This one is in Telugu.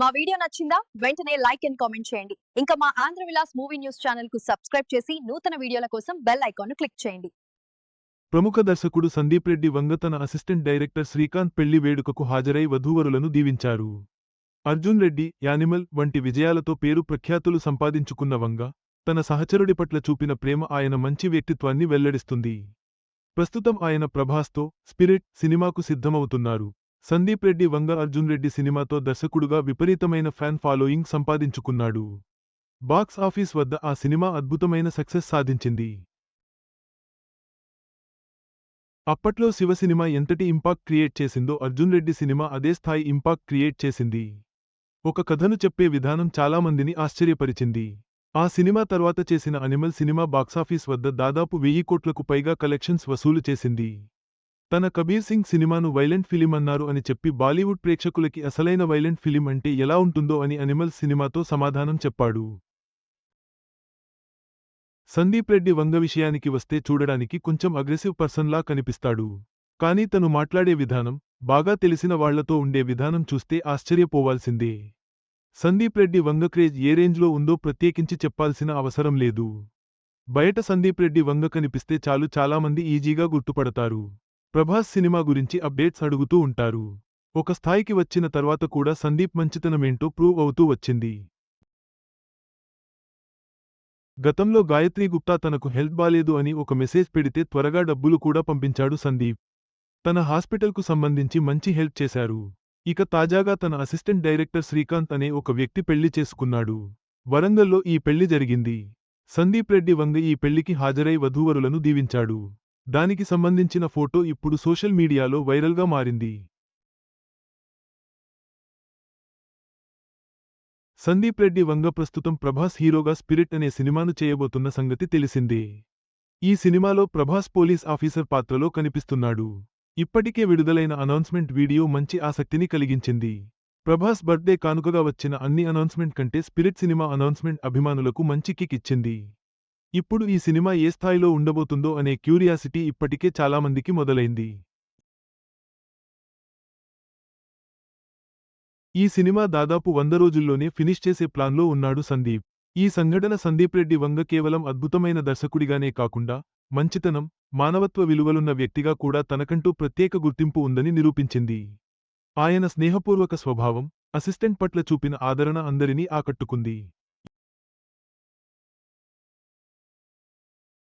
మా వీడియో నచ్చిందా? వెంటనే లైక్ అండ్ కామెంట్ చేయండి. ఇంకా మా ఆంధ్ర విలాస్ మూవీ న్యూస్ ఛానల్కు సబ్స్క్రైబ్ చేసి నూతన వీడియోల కోసం బెల్ ఐకాన్ క్లిక్ చేయండి. ప్రముఖ దర్శకుడు సందీప్ రెడ్డి వంగ తన అసిస్టెంట్ డైరెక్టర్ శ్రీకాంత్ పెళ్ళి వేడుకకు హాజరై వధూవరులను దీవించారు. అర్జున్ రెడ్డి యానిమల్ వంటి విజయాలతో పేరు ప్రఖ్యాతులు సంపాదించుకున్న వంగ తన సహచరుడి పట్ల చూపిన ప్రేమ ఆయన మంచి వ్యక్తిత్వాన్ని వెల్లడిస్తుంది. ప్రస్తుతం ఆయన ప్రభాస్తో స్పిరిట్ సినిమాకు సిద్ధమవుతున్నారు. సందీప్ రెడ్డి వంగ అర్జున్ రెడ్డి సినిమాతో దర్శకుడుగా విపరీతమైన ఫ్యాన్ ఫాలోయింగ్ సంపాదించుకున్నాడు. బాక్స్ ఆఫీస్ వద్ద ఆ సినిమా అద్భుతమైన సక్సెస్ సాధించింది. అప్పట్లో శివ సినిమా ఎంతటి ఇంపాక్ట్ క్రియేట్ చేసిందో అర్జున్ రెడ్డి సినిమా అదే స్థాయి ఇంపాక్ట్ క్రియేట్ చేసింది. ఒక కథను చెప్పే విధానం చాలామందిని ఆశ్చర్యపరిచింది. ఆ సినిమా తర్వాత చేసిన అనిమల్ సినిమా బాక్సాఫీస్ వద్ద దాదాపు వెయ్యి కోట్లకు పైగా కలెక్షన్స్ వసూలు చేసింది. తన కబీర్ సింగ్ సినిమాను వైలెంట్ ఫిలిం అన్నారు అని చెప్పి బాలీవుడ్ ప్రేక్షకులకి అసలైన వైలెంట్ ఫిలిం అంటే ఎలా ఉంటుందో అని అనిమల్ సినిమాతో సమాధానం చెప్పాడు. సందీప్ రెడ్డి వంగ విషయానికి వస్తే చూడడానికి కొంచెం అగ్రెసివ్ పర్సన్లా కనిపిస్తాడు. కానీ తను మాట్లాడే విధానం బాగా తెలిసిన వాళ్ళతో ఉండే విధానం చూస్తే ఆశ్చర్యపోవాల్సిందే. సందీప్ రెడ్డి వంగ క్రేజ్ ఏ రేంజ్లో ఉందో ప్రత్యేకించి చెప్పాల్సిన అవసరం లేదు. బయట సందీప్ రెడ్డి వంగ కనిపిస్తే చాలు చాలామంది ఈజీగా గుర్తుపడతారు. ప్రభాస్ సినిమా గురించి అప్డేట్స్ అడుగుతూ ఉంటారు. ఒక స్థాయికి వచ్చిన తర్వాత కూడా సందీప్ మంచితనమేంటో ప్రూవ్ అవుతూ వచ్చింది. గతంలో గాయత్రి గుప్తా తనకు హెల్త్ బాలేదు అని ఒక మెసేజ్ పెడితే త్వరగా డబ్బులు కూడా పంపించాడు సందీప్. తన హాస్పిటల్కు సంబంధించి మంచి హెల్ప్ చేశారు. ఇక తాజాగా తన అసిస్టెంట్ డైరెక్టర్ శ్రీకాంత్ అనే ఒక వ్యక్తి పెళ్ళి చేసుకున్నాడు. వరంగల్లో ఈ పెళ్ళి జరిగింది. సందీప్ రెడ్డి వంగ ఈ పెళ్ళికి హాజరై వధూవరులను దీవించాడు. దానికి సంబంధించిన ఫోటో ఇప్పుడు సోషల్ మీడియాలో వైరల్గా మారింది. సందీప్ రెడ్డి వంగ ప్రస్తుతం ప్రభాస్ హీరోగా స్పిరిట్ అనే సినిమాను చేయబోతున్న సంగతి తెలిసిందే. ఈ సినిమాలో ప్రభాస్ పోలీస్ ఆఫీసర్ పాత్రలో కనిపిస్తున్నాడు. ఇప్పటికే విడుదలైన అనౌన్స్మెంట్ వీడియో మంచి ఆసక్తిని కలిగించింది. ప్రభాస్ బర్త్డే కానుకగా వచ్చిన అన్ని అనౌన్స్మెంట్ కంటే స్పిరిట్ సినిమా అనౌన్స్మెంట్ అభిమానులకు మంచి కిక్ ఇచ్చింది. ఇప్పుడు ఈ సినిమా ఏ స్థాయిలో ఉండబోతుందో అనే క్యూరియాసిటీ ఇప్పటికే చాలామందికి మొదలైంది. ఈ సినిమా దాదాపు వంద రోజుల్లోనే ఫినిష్ చేసే ప్లాన్లో ఉన్నాడు సందీప్. ఈ సంఘటన సందీప్ రెడ్డి వంగ కేవలం అద్భుతమైన దర్శకుడిగానే కాకుండా మంచితనం మానవత్వ విలువలున్న వ్యక్తిగా కూడా తనకంటూ ప్రత్యేక గుర్తింపు ఉందని నిరూపించింది. ఆయన స్నేహపూర్వక స్వభావం అసిస్టెంట్ పట్ల చూపిన ఆదరణ అందరినీ ఆకట్టుకుంది.